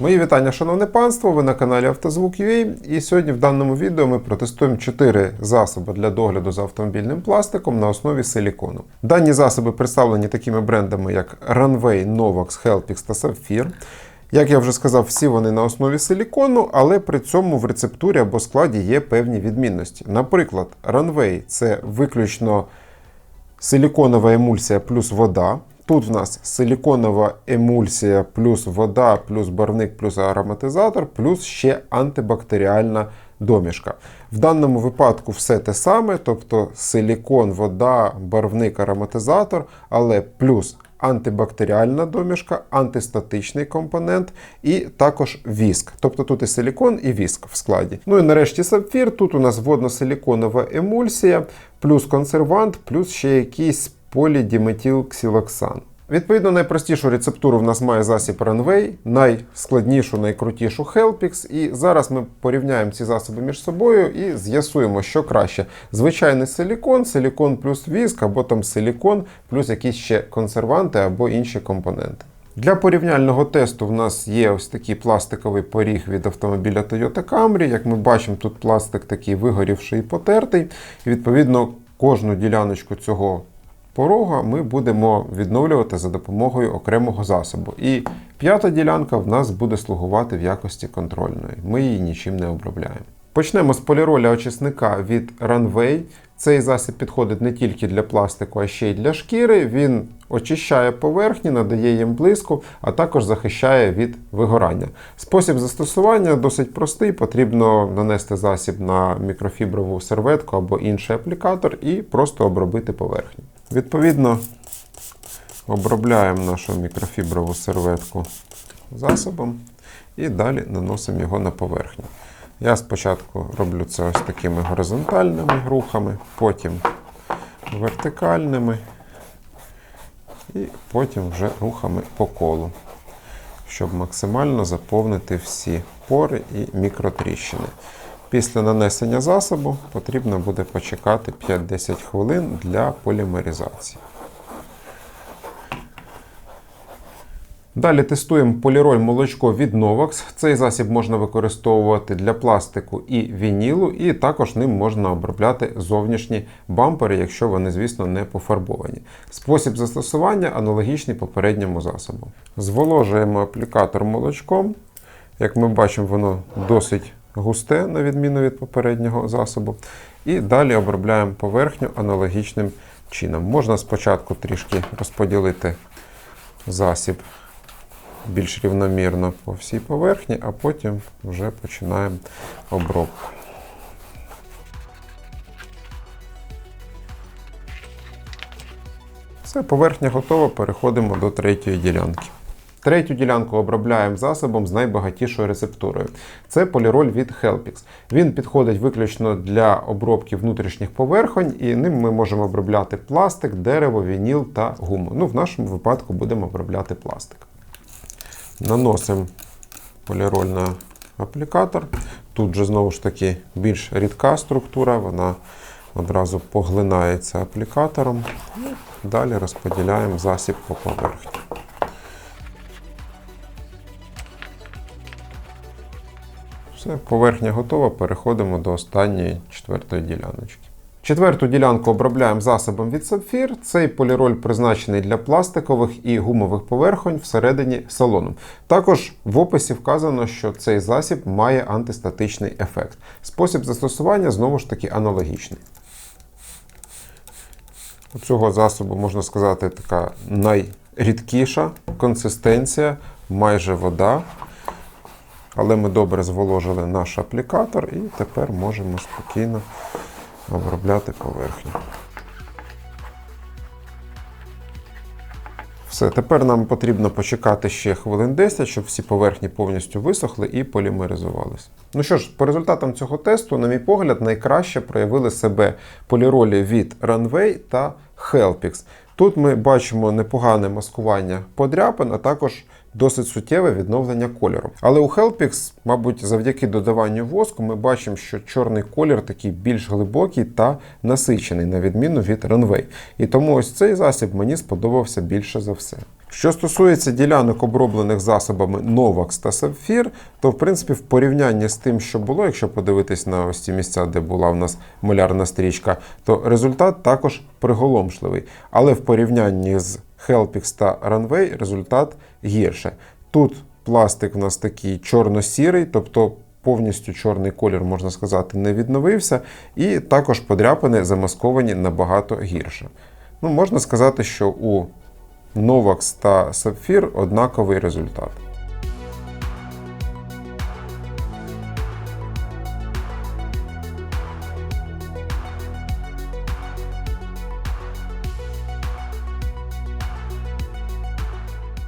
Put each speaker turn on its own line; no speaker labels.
Мої вітання, шановне панство! Ви на каналі Автозвук.ua і сьогодні в даному відео ми протестуємо 4 засоби для догляду за автомобільним пластиком на основі силікону. Дані засоби представлені такими брендами, як Runway, Novax, Helpix та Sapphire. Як я вже сказав, всі вони на основі силікону, але при цьому в рецептурі або складі є певні відмінності. Наприклад, Runway – це виключно силіконова емульсія плюс вода. Тут в нас силіконова емульсія плюс вода, плюс барвник, плюс ароматизатор, плюс ще антибактеріальна домішка. В даному випадку все те саме, тобто силікон, вода, барвник, ароматизатор, але плюс антибактеріальна домішка, антистатичний компонент і також віск. Тобто тут і силікон, і віск в складі. Ну і нарешті сапфір. Тут у нас водно-силіконова емульсія, плюс консервант, плюс ще якийсь полідіметилксилоксан. Відповідно, найпростішу рецептуру в нас має засіб Runway, найскладнішу, найкрутішу Helpix. І зараз ми порівняємо ці засоби між собою і з'ясуємо, що краще. Звичайний силікон, силікон плюс віск, або там силікон, плюс якісь ще консерванти або інші компоненти. Для порівняльного тесту в нас є ось такий пластиковий поріг від автомобіля Toyota Camry. Як ми бачимо, тут пластик такий вигорівший і потертий. І відповідно кожну діляночку цього порога ми будемо відновлювати за допомогою окремого засобу. І п'ята ділянка в нас буде слугувати в якості контрольної. Ми її нічим не обробляємо. Почнемо з поліроля очисника від Runway. Цей засіб підходить не тільки для пластику, а ще й для шкіри. Він очищає поверхні, надає їм блиску, а також захищає від вигорання. Спосіб застосування досить простий. Потрібно нанести засіб на мікрофіброву серветку або інший аплікатор і просто обробити поверхню. Відповідно, обробляємо нашу мікрофіброву серветку засобом і далі наносимо його на поверхню. Я спочатку роблю це ось такими горизонтальними рухами, потім вертикальними і потім вже рухами по колу, щоб максимально заповнити всі пори і мікротріщини. Після нанесення засобу потрібно буде почекати 5-10 хвилин для полімеризації. Далі тестуємо поліроль молочко від Novax. Цей засіб можна використовувати для пластику і вінілу, і також ним можна обробляти зовнішні бампери, якщо вони, звісно, не пофарбовані. Спосіб застосування аналогічний попередньому засобу. Зволожуємо аплікатор молочком. Як ми бачимо, воно досить густе, на відміну від попереднього засобу. І далі обробляємо поверхню аналогічним чином. Можна спочатку трішки розподілити засіб більш рівномірно по всій поверхні, а потім вже починаємо обробку. Все, поверхня готова, переходимо до третьої ділянки. Третю ділянку обробляємо засобом з найбагатішою рецептурою. Це поліроль від Helpix. Він підходить виключно для обробки внутрішніх поверхонь, і ним ми можемо обробляти пластик, дерево, вініл та гуму. Ну, в нашому випадку будемо обробляти пластик. Наносимо поліроль на аплікатор. Тут же знову ж таки більш рідка структура, вона одразу поглинається аплікатором. Далі розподіляємо засіб по поверхні. Все, поверхня готова, переходимо до останньої четвертої діляночки. Четверту ділянку обробляємо засобом від Sapphire. Цей поліроль призначений для пластикових і гумових поверхонь всередині салону. Також в описі вказано, що цей засіб має антистатичний ефект. Спосіб застосування знову ж таки аналогічний. У цього засобу, можна сказати, така найрідкіша консистенція, майже вода. Але ми добре зволожили наш аплікатор і тепер можемо спокійно обробляти поверхню. Все, тепер нам потрібно почекати ще хвилин 10, щоб всі поверхні повністю висохли і полімеризувалися. Ну що ж, по результатам цього тесту, на мій погляд, найкраще проявили себе поліролі від Runway та Helpix. Тут ми бачимо непогане маскування подряпин, а також досить суттєве відновлення кольору. Але у Helpix, мабуть, завдяки додаванню воску, ми бачимо, що чорний колір такий більш глибокий та насичений, на відміну від Runway. І тому ось цей засіб мені сподобався більше за все. Що стосується ділянок, оброблених засобами Novax та Sapphire, то в принципі в порівнянні з тим, що було, якщо подивитись на ось ці місця, де була в нас малярна стрічка, то результат також приголомшливий. Але в порівнянні з Helpix та Runway результат гірше. Тут пластик в нас такий чорно-сірий, тобто повністю чорний колір, можна сказати, не відновився, і також подряпини замасковані набагато гірше. Ну, можна сказати, що у Novax та Sapphire однаковий результат.